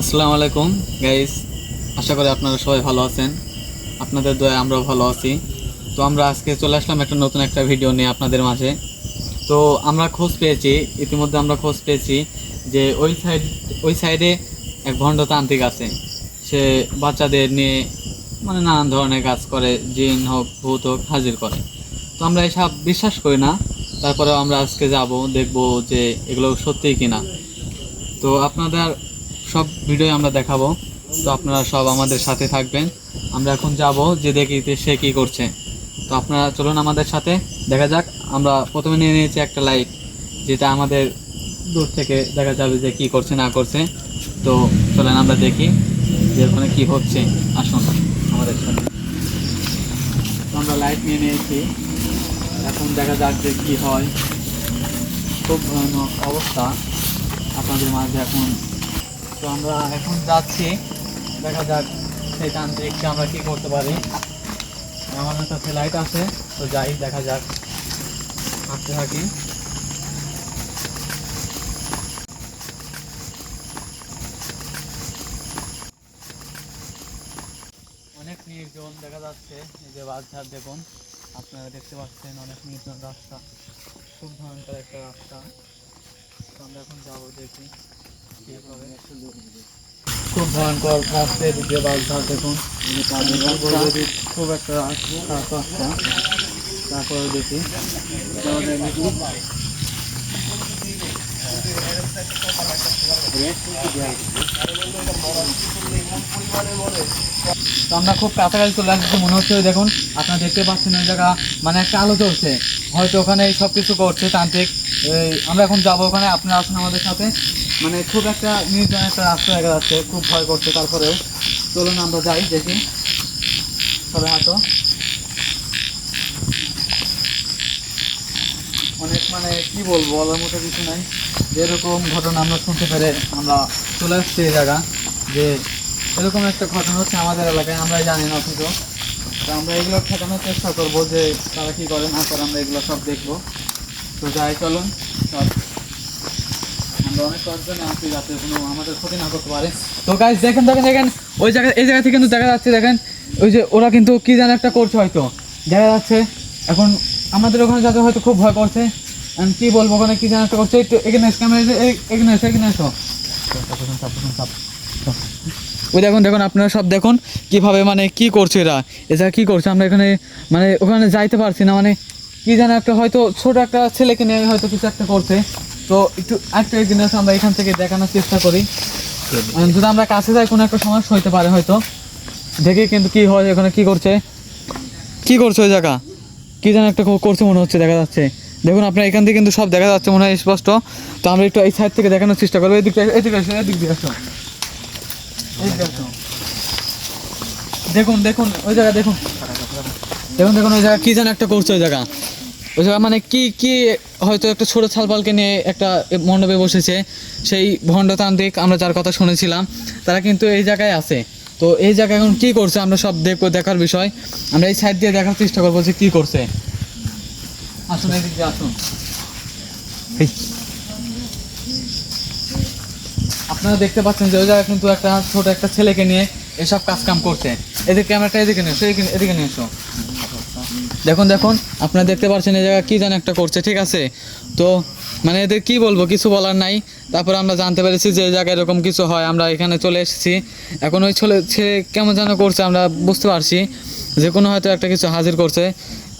আসসালামু আলাইকুম গাইস আশা করি আপনারা সবাই ভালো আছেন। আপনাদের দয়া আমরাও ভালো আছি। তো আমরা আজকে চলে আসলাম একটা নতুন একটা ভিডিও নিয়ে আপনাদের মাঝে। তো আমরা খোঁজ পেয়েছি, ইতিমধ্যে আমরা খোঁজ পেয়েছি যে ওই সাইড ওই সাইডে এক ভণ্ড তান্ত্রিক আছে। সে বাচ্চাদের নিয়ে মানে নানান ধরনের কাজ করে, জিন হোক, ভূত হোক, হাজির করে। তো আমরা এসব বিশ্বাস করি না। তারপরেও আমরা আজকে যাব, দেখব যে এগুলো সত্যিই কিনা। তো আপনাদের সব ভিডিও আমরা দেখাবো। তো আপনারা সব আমাদের সাথে থাকবেন। আমরা এখন যাব যে দেখি যে সে কী করছে। তো আপনারা চলুন আমাদের সাথে। দেখা যাক, আমরা প্রথমে নিয়ে নিয়েছি একটা লাইট যেটা আমাদের দূর থেকে দেখা যাবে যে কী করছে, না করছে। তো চলেন আমরা দেখি যে ওখানে কী হচ্ছে। আসুন আমাদের সাথে। আমরা লাইট নিয়ে নিয়েছি। এখন দেখা যাক যে কী হয়। খুব ভয়ানক অবস্থা। আপনাদের মাঝে এখন তো আমরা এখন যাচ্ছি। দেখা যাক সেই তান্ত্রিককে আমরা কি করতে পারি। আমাদের কাছে লাইট আছে, তো যাই, দেখা যাক। হাঁটতে থাকি। অনেক নির্জন দেখা যাচ্ছে, এই যে বাজার দেখুন। আপনারা দেখতে পাচ্ছেন অনেক নির্জন রাস্তা। খুব ভয়ঙ্কর একটা রাস্তা। আমরা এখন যাব দেখি। খুব ভয়ঙ্কর দিকে দেখুন। খুব একটা তারপরে দেখি। আমরা খুব কাছাকাছি চলে আসছি, মনে হচ্ছে দেখুন, আপনারা দেখতে পাচ্ছেন ওই জায়গা মানে একটা আলো চলছে। হয়তো ওখানে সব কিছু করছে তান্ত্রিক। আমরা এখন যাব ওখানে, আপনারা আসুন আমাদের সাথে। মানে খুব একটা নির্জন একটা রাস্তা দেখা যাচ্ছে, খুব ভয় করছে তারপরেও। চলুন আমরা যাই, দেখি। সবাই হাঁটো। অনেক মানে কি বলব, বলার মতো কিছু নাই। যেরকম ঘটনা আমরা শুনতে পেরে আমরা চলে আসছি এই জায়গা। যে এরকম একটা ঘটনা হচ্ছে আমাদের এলাকায় আমরা জানি না অথচ। তো আমরা এগুলো ঠেকানোর চেষ্টা করব যে তারা কি করে, না করে, আমরা এগুলো সব দেখব। তো যাই, চলুন, সব তো গাইজ দেখেন দেখেন দেখেন, ওই জায়গা এই জায়গা থেকে কিন্তু দেখা যাচ্ছে, দেখেন, ওই যে ওরা কিন্তু কি যেন একটা করছে হয়তো। দেখা যাচ্ছে, এখন আমাদের ওখানে যাতে হয়তো খুব ভয় করছে। কি বলব, ওখানে কি যেন একটা করছে এখানে এসে, ক্যামেরা এখানে এসে, এখানে এসো। ওই দেখুন দেখুন, আপনারা সব দেখুন, কীভাবে মানে কি করছে এরা। এরা কি করছে, আমরা এখানে মানে ওখানে যাইতে পারছি না মানে কি যেন একটা হয়তো ছোট একটা ছেলেকে নিয়ে হয়তো কিছু একটা করছে। তো একটু একটা এসে আমরা এখান থেকে দেখানোর চেষ্টা করি। যদি আমরা কাছে যাই, কোনো একটা সমস্যা হইতে পারে হয়তো। দেখি কিন্তু কি হয়, এখানে কি করছে। কি করছে ওই জায়গা? কি যেন একটা করছে মনে হচ্ছে, দেখা যাচ্ছে। দেখুন, আপনার এখান থেকে কিন্তু সব দেখা যাচ্ছে মনে হয় স্পষ্ট। তো আমরা একটু এই সাইড থেকে দেখানোর চেষ্টা করব। এদিকে এদিকে আসো, এদিক দিয়ে আসো। দেখুন দেখুন, ওই জায়গা দেখুন। দেখুন দেখুন, ওই জায়গা কি যেন একটা করছে ওই জায়গা। মানে কি কি হয়তো একটা ছোট ছালপালকে নিয়ে একটা মণ্ডপে বসেছে, সেই ভণ্ডতান্ত্রিক আমরা যার কথা শুনেছিলাম, তারা কিন্তু এই জায়গায় আছে। তো এই জায়গায় এখন কি করছে আমরা সব দেখব দেখার বিষয়। আমরা এই সাইড দিয়ে দেখার চেষ্টা করব যে কি করছে। আসুন এদিক আসুন। আপনারা দেখতে পাচ্ছেন যে ওই জায়গায় কিন্তু একটা ছোট একটা ছেলেকে নিয়ে এসব কাজ কাম করছে। এদিকে ক্যামেরাটা এদিকে নিয়ে এদিকে নিয়ে এসো দেখুন দেখুন, আপনারা দেখতে পাচ্ছেন এই জায়গায় কী যেন একটা করছে, ঠিক আছে? তো মানে এদের কি বলব, কিছু বলার নাই। তারপর আমরা জানতে পেরেছি যে এই জায়গায় এরকম কিছু হয়। আমরা এখানে চলে এসেছি। এখন ওই ছেলে ছেলে কেমন যেন করছে, আমরা বুঝতে পারছি যে কোনো হয়তো একটা কিছু হাজির করছে।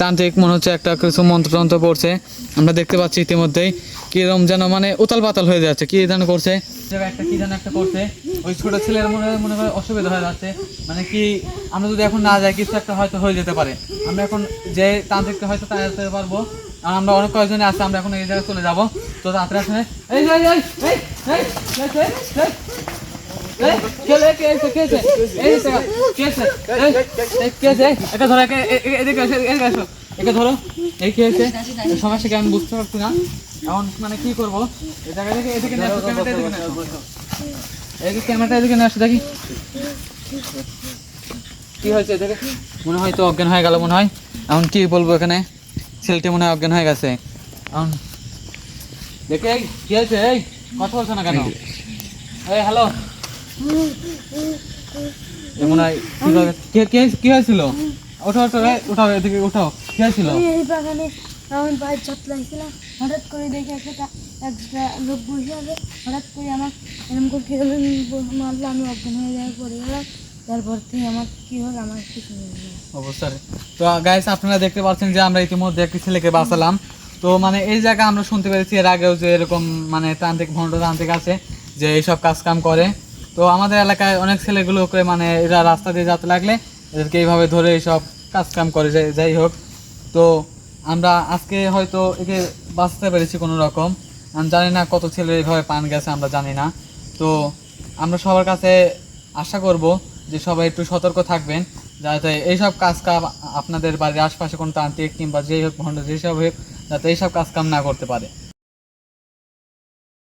তান্ত্রিক মনে হচ্ছে একটা কিছু মন্ত্রতন্ত্র পড়ছে। আমরা দেখতে পাচ্ছি ইতিমধ্যেই। কিরম যেন মানে উতাল পাতাল হয়ে যাচ্ছে কি যেন করছে একটা যেন একটা করছে ওই ছোটো মনে মনে অসুবিধা হয়ে যাচ্ছে মানে কি আমরা যদি এখন না যাই কিছু একটা হয়তো হয়ে যেতে পারে আমরা এখন হয়তো পারব আর আমরা অনেক আমরা এখন এই জায়গায় চলে যাব তো তাড়াতাড়ি এই কে কে কে একে ধরো। এই কে এসে? এই সমস্যাকে আমি বুঝতে পারছি না। এখন মানে কি করব? এই জায়গা থেকে এদিকে এদিকে। ক্যামেরাটা এদিকে নিয়ে আসো দেখি। কি হয়েছে এদিকে মনে হয় তো অজ্ঞান হয়ে গেল, মনে হয়। এখন কি বলব এখানে? ছেলেটি মনে হয় অজ্ঞান হয়ে গেছে। এখন দেখে কি হয়েছে? এই, কথা বলছো না কেন? এই হ্যালো এমন হয়, কে হয়েছিল? ওঠো ওঠো উঠাও, এদিকে উঠাও। কি আমি এই বাগানে আমি বাইর হঠাৎ করে দেখি একটা একটা লোক বসে আছে। হঠাৎ করে আমার এরকম করে কি মারলো আমি অজ্ঞান হয়ে যাই পড়ে গেলাম তারপর থেকে আমার কি হলো আমার কিছু তো গাইস আপনারা দেখতে পাচ্ছেন যে আমরা ইতিমধ্যে একটি ছেলেকে বাঁচালাম। তো মানে এই জায়গায় আমরা শুনতে পেরেছি এর আগেও যে এরকম মানে তান্ত্রিক ভণ্ড তান্ত্রিক আছে যে এইসব কাজ কাম করে। তো আমাদের এলাকায় অনেক ছেলেগুলোকে মানে এরা রাস্তা দিয়ে যেতে লাগলে এদেরকে এইভাবে ধরে এইসব কাজ কাম করে যাই হোক তো আমরা আজকে হয়তো একে বাঁচতে পেরেছি কোনো রকম। আমি জানি না কত ছেলে এভাবে পান গেছে, আমরা জানি না। তো আমরা সবার কাছে আশা করব যে সবাই একটু সতর্ক থাকবেন, যাতে এইসব কাজ কাম আপনাদের বাড়ির আশপাশে কোনো তান্ত্রিক কিংবা যেই হোক ভণ্ড, যেসব হোক, যাতে এইসব কাজ কাম না করতে পারে।